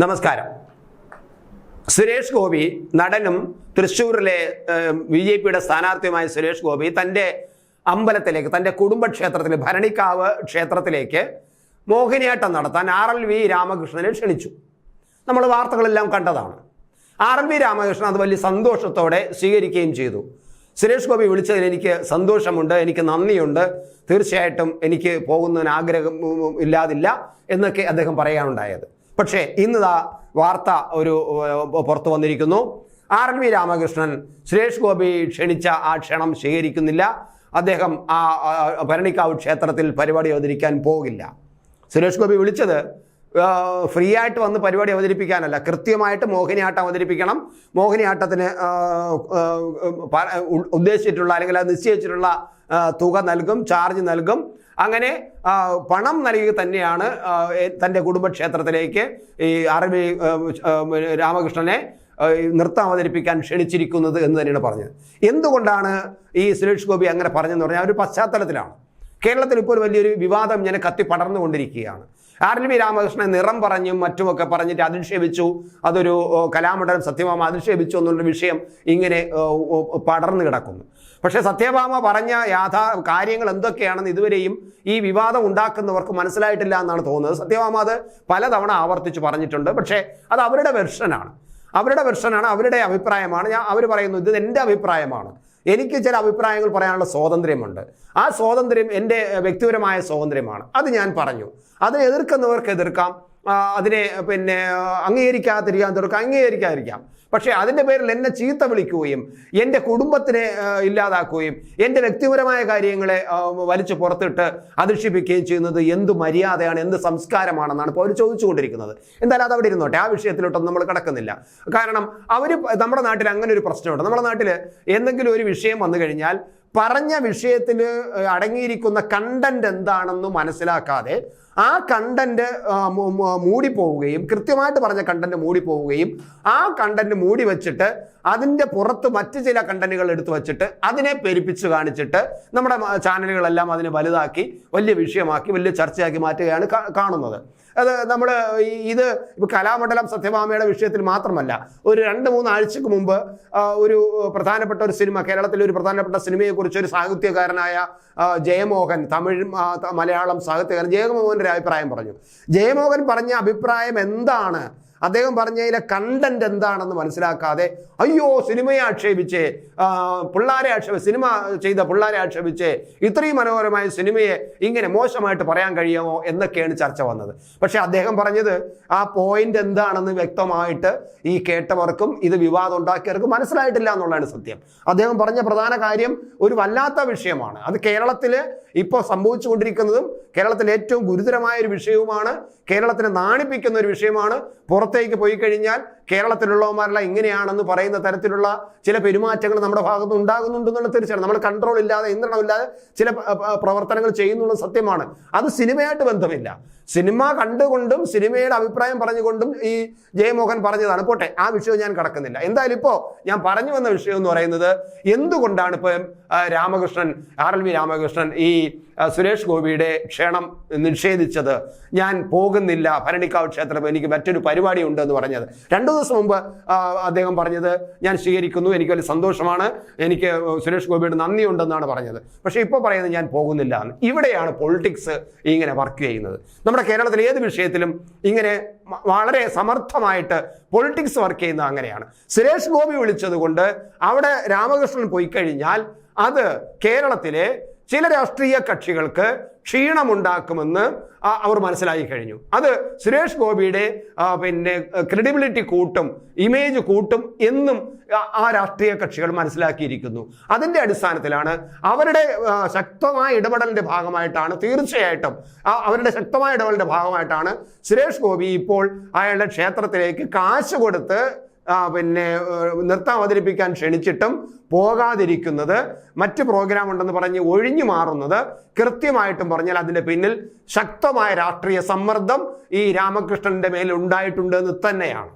നമസ്കാരം. സുരേഷ് ഗോപി നടനും തൃശ്ശൂരിലെ ബി ജെ പിയുടെ സ്ഥാനാർത്ഥിയുമായ സുരേഷ് ഗോപി തന്റെ അമ്പലത്തിലേക്ക് തന്റെ കുടുംബക്ഷേത്രത്തിൽ ഭരണിക്കാവ് ക്ഷേത്രത്തിലേക്ക് മോഹിനിയാട്ടം നടത്താൻ ആർ എൽ വി രാമകൃഷ്ണനെ ക്ഷണിച്ചു. നമ്മൾ വാർത്തകളെല്ലാം കണ്ടതാണ്. ആർ എൽ വി രാമകൃഷ്ണൻ അത് വലിയ സന്തോഷത്തോടെ സ്വീകരിക്കുകയും ചെയ്തു. സുരേഷ് ഗോപി വിളിച്ചതിൽ എനിക്ക് സന്തോഷമുണ്ട് എനിക്ക് നന്ദിയുണ്ട്. തീർച്ചയായിട്ടും എനിക്ക് പോകുന്നതിന് ആഗ്രഹം ഇല്ലാതില്ല എന്നൊക്കെ അദ്ദേഹം പറയാനുണ്ടായത്. പക്ഷേ ഇന്നിതാ വാർത്ത ഒരു പുറത്തു വന്നിരിക്കുന്നു. R L V Ramakrishnan Suresh Gopi ക്ഷണിച്ച ആ ക്ഷണം സ്വീകരിക്കുന്നില്ല. അദ്ദേഹം ആ ഭരണിക്കാവ് ക്ഷേത്രത്തിൽ പരിപാടി അവതരിക്കാൻ പോകില്ല. സുരേഷ് ഗോപി വിളിച്ചത് ഫ്രീ ആയിട്ട് വന്ന് പരിപാടി അവതരിപ്പിക്കാനല്ല. കൃത്യമായിട്ട് മോഹിനിയാട്ടം അവതരിപ്പിക്കണം. മോഹിനിയാട്ടത്തിന് ഉദ്ദേശിച്ചിട്ടുള്ള അല്ലെങ്കിൽ അത് നിശ്ചയിച്ചിട്ടുള്ള തുക നൽകും ചാർജ് നൽകും. അങ്ങനെ പണം നൽകി തന്നെയാണ് തന്റെ കുടുംബക്ഷേത്രത്തിലേക്ക് ഈ അറബി രാമകൃഷ്ണനെ നൃത്തം അവതരിപ്പിക്കാൻ ക്ഷണിച്ചിരിക്കുന്നത് എന്ന് തന്നെയാണ് പറഞ്ഞത്. എന്തുകൊണ്ടാണ് ഈ സുരേഷ് ഗോപി അങ്ങനെ പറഞ്ഞതെന്ന് പറഞ്ഞാൽ ഒരു പശ്ചാത്തലത്തിലാണ്. കേരളത്തിൽ ഇപ്പോൾ വലിയൊരു വിവാദം ഇങ്ങനെ കത്തി പടർന്നുകൊണ്ടിരിക്കുകയാണ്. ആർ വി രാമകൃഷ്ണൻ നിറം പറഞ്ഞും മറ്റുമൊക്കെ പറഞ്ഞിട്ട് അധിക്ഷേപിച്ചു. അതൊരു കലാമണ്ഡലം സത്യഭാമ അധിക്ഷേപിച്ചു എന്നുള്ള വിഷയം ഇങ്ങനെ പടർന്നു കിടക്കുന്നു. പക്ഷേ സത്യഭാമ പറഞ്ഞ യാഥാ കാര്യങ്ങൾ എന്തൊക്കെയാണെന്ന് ഇതുവരെയും ഈ വിവാദം ഉണ്ടാക്കുന്നവർക്ക് മനസ്സിലായിട്ടില്ല എന്നാണ് തോന്നുന്നത്. സത്യഭാമ അത് പലതവണ ആവർത്തിച്ച് പറഞ്ഞിട്ടുണ്ട്. പക്ഷേ അത് അവരുടെ വെർഷനാണ്. അവരുടെ വെർഷനാണ് അവരുടെ അഭിപ്രായമാണ്. ഞാൻ അവർ പറയുന്നു ഇത് എന്റെ അഭിപ്രായമാണ്. എനിക്ക് ചില അഭിപ്രായങ്ങൾ പറയാനുള്ള സ്വാതന്ത്ര്യമുണ്ട്. ആ സ്വാതന്ത്ര്യം എന്റെ വ്യക്തിപരമായ സ്വാതന്ത്ര്യമാണ്. അത് ഞാൻ പറഞ്ഞു. അതിനെ എതിർക്കുന്നവർക്ക് എതിർക്കാം. അതിനെ പിന്നെ അംഗീകരിക്കാതിരിക്കാൻ അംഗീകരിക്കാതിരിക്കാം. പക്ഷേ അതിന്റെ പേരിൽ എന്നെ ചീത്ത വിളിക്കുകയും എന്റെ കുടുംബത്തിനെ ഇല്ലാതാക്കുകയും എന്റെ വ്യക്തിപരമായ കാര്യങ്ങളെ വലിച്ചു പുറത്തിട്ട് അധിക്ഷേപിക്കുകയും ചെയ്യുന്നത് എന്ത് മര്യാദയാണ് എന്ത് സംസ്കാരമാണെന്നാണ് ഇപ്പോൾ അവർ ചോദിച്ചുകൊണ്ടിരിക്കുന്നത്. എന്തായാലും അത് അവിടെ ഇരുന്നോട്ടെ ആ വിഷയത്തിലോട്ടൊന്നും നമ്മൾ കിടക്കുന്നില്ല. കാരണം അവർ നമ്മുടെ നാട്ടിൽ അങ്ങനെ ഒരു പ്രശ്നമുണ്ട്. നമ്മുടെ നാട്ടിൽ എന്തെങ്കിലും ഒരു വിഷയം വന്നു കഴിഞ്ഞാൽ പറഞ്ഞ വിഷയത്തിൽ അടങ്ങിയിരിക്കുന്ന കണ്ടന്റ് എന്താണെന്ന് മനസ്സിലാക്കാതെ ആ കണ്ടന്റ് മൂടിപ്പോവുകയും കൃത്യമായിട്ട് പറഞ്ഞ കണ്ടന്റ് മൂടിപ്പോവുകയും ആ കണ്ടന്റ് മൂടി വെച്ചിട്ട് അതിന്റെ പുറത്ത് മറ്റ് ചില കണ്ടന്റുകൾ എടുത്തു വെച്ചിട്ട് അതിനെ പെരുപ്പിച്ച് കാണിച്ചിട്ട് നമ്മുടെ ചാനലുകളെല്ലാം അതിനെ വലുതാക്കി വലിയ വിഷയമാക്കി വലിയ ചർച്ചയാക്കി മാറ്റുകയാണ് കാണുന്നത്. അത് നമ്മൾ ഇത് ഇപ്പോൾ കലാമണ്ഡലം സത്യഭാമയുടെ വിഷയത്തിൽ മാത്രമല്ല ഒരു രണ്ട് മൂന്ന് ആഴ്ചക്ക് മുമ്പ് ഒരു പ്രധാനപ്പെട്ട ഒരു സിനിമ കേരളത്തിലെ ഒരു പ്രധാനപ്പെട്ട സിനിമയെക്കുറിച്ച് ഒരു സാഹിത്യകാരനായ ജയമോഹൻ തമിഴ് മലയാളം സാഹിത്യകാരൻ ജയമോഹന്റെ ഒരു അഭിപ്രായം പറഞ്ഞു. ജയമോഹൻ പറഞ്ഞ അഭിപ്രായം എന്താണ്? അദ്ദേഹം പറഞ്ഞതിലെ കണ്ടന്റ് എന്താണെന്ന് മനസ്സിലാക്കാതെ അയ്യോ സിനിമയെ ആക്ഷേപിച്ച് പിള്ളാരെ ആക്ഷേപ സിനിമ ചെയ്ത പിള്ളാരെ ആക്ഷേപിച്ച് ഇത്രയും മനോഹരമായ സിനിമയെ ഇങ്ങനെ മോശമായിട്ട് പറയാൻ കഴിയുമോ എന്നൊക്കെയാണ് ചർച്ച വന്നത്. പക്ഷെ അദ്ദേഹം പറഞ്ഞത് ആ പോയിന്റ് എന്താണെന്ന് വ്യക്തമായിട്ട് ഈ കേട്ടവർക്കും ഇത് വിവാദം ഉണ്ടാക്കിയവർക്കും മനസ്സിലായിട്ടില്ല എന്നുള്ളതാണ് സത്യം. അദ്ദേഹം പറഞ്ഞ പ്രധാന കാര്യം ഒരു വല്ലാത്ത വിഷയമാണ്. അത് കേരളത്തിൽ ഇപ്പോൾ സംഭവിച്ചുകൊണ്ടിരിക്കുന്നതും കേരളത്തിലെ ഏറ്റവും ഗുരുതരമായ ഒരു വിഷയവുമാണ് കേരളത്തിനെ നാണിപ്പിക്കുന്ന ഒരു വിഷയമാണ് പുറത്തേക്ക് പോയി കഴിഞ്ഞാൽ കേരളത്തിലുള്ളവന്മാരെല്ലാം ഇങ്ങനെയാണെന്ന് പറയുന്ന തരത്തിലുള്ള ചില പെരുമാറ്റങ്ങൾ നമ്മുടെ ഭാഗത്ത് ഉണ്ടാകുന്നുണ്ടെന്നുള്ള തീർച്ചയാണ് നമ്മൾ കൺട്രോൾ ഇല്ലാതെ നിയന്ത്രണമില്ലാതെ ചില പ്രവർത്തനങ്ങൾ ചെയ്യുന്നുള്ള സത്യമാണ്. അത് സിനിമയായിട്ട് ബന്ധമില്ല. സിനിമ കണ്ടുകൊണ്ടും സിനിമയുടെ അഭിപ്രായം പറഞ്ഞുകൊണ്ടും ഈ ജയമോഹൻ പറഞ്ഞതാണ്. പോട്ടെ ആ വിഷയം ഞാൻ കടക്കുന്നില്ല. എന്തായാലും ഇപ്പോൾ ഞാൻ പറഞ്ഞു വന്ന വിഷയം എന്ന് പറയുന്നത് എന്തുകൊണ്ടാണ് ഇപ്പം Ramakrishnan R L V Ramakrishnan ഈ സുരേഷ് ഗോപിയുടെ ക്ഷണം നിഷേധിച്ചത്? ഞാൻ പോകുന്നില്ല ഭരണിക്കാവ് ക്ഷേത്രം എനിക്ക് മറ്റൊരു പരിപാടി ഉണ്ടെന്ന് പറഞ്ഞത്. രണ്ടു ദിവസം മുമ്പ് അദ്ദേഹം പറഞ്ഞത് ഞാൻ സ്വീകരിക്കുന്നു എനിക്ക് വലിയ സന്തോഷമാണ് എനിക്ക് സുരേഷ് ഗോപിയുടെ നന്ദിയുണ്ടെന്നാണ് പറഞ്ഞത്. പക്ഷേ ഇപ്പോൾ പറയുന്നത് ഞാൻ പോകുന്നില്ല എന്ന്. ഇവിടെയാണ് പൊളിറ്റിക്സ് ഇങ്ങനെ വർക്ക് ചെയ്യുന്നത്. നമ്മുടെ കേരളത്തിൽ ഏത് വിഷയത്തിലും ഇങ്ങനെ വളരെ സമർത്ഥമായിട്ട് പൊളിറ്റിക്സ് വർക്ക് ചെയ്യുന്നത് അങ്ങനെയാണ്. സുരേഷ് ഗോപി വിളിച്ചത് കൊണ്ട് അവിടെ രാമകൃഷ്ണൻ പോയി കഴിഞ്ഞാൽ അത് കേരളത്തിലെ ചില രാഷ്ട്രീയ കക്ഷികൾക്ക് ക്ഷീണമുണ്ടാക്കുമെന്ന് അവർ മനസ്സിലാക്കി കഴിഞ്ഞു. അത് സുരേഷ് ഗോപിയുടെ പിന്നെ ക്രെഡിബിലിറ്റി കൂട്ടും ഇമേജ് കൂട്ടും എന്നും ആ- രാഷ്ട്രീയ കക്ഷികൾ മനസ്സിലാക്കിയിരിക്കുന്നു. അതിന്റെ അടിസ്ഥാനത്തിലാണ് അവരുടെ ശക്തമായ ഇടപെടലിന്റെ ഭാഗമായിട്ടാണ് തീർച്ചയായിട്ടും അവരുടെ ശക്തമായ ഇടപെടലിന്റെ ഭാഗമായിട്ടാണ് സുരേഷ് ഗോപി ഇപ്പോൾ അയാളുടെ ക്ഷേത്രത്തിലേക്ക് കാശ് കൊടുത്ത് പിന്നെ നൃത്തം അവതരിപ്പിക്കാൻ ക്ഷണിച്ചിട്ടും പോകാതിരിക്കുന്നത് മറ്റ് പ്രോഗ്രാം ഉണ്ടെന്ന് പറഞ്ഞ് ഒഴിഞ്ഞു മാറുന്നത് കൃത്യമായിട്ടും പറഞ്ഞാൽ അതിന്റെ പിന്നിൽ ശക്തമായ രാഷ്ട്രീയ സമ്മർദ്ദം ഈ രാമകൃഷ്ണന്റെ മേൽ ഉണ്ടായിട്ടുണ്ട് എന്ന് തന്നെയാണ്.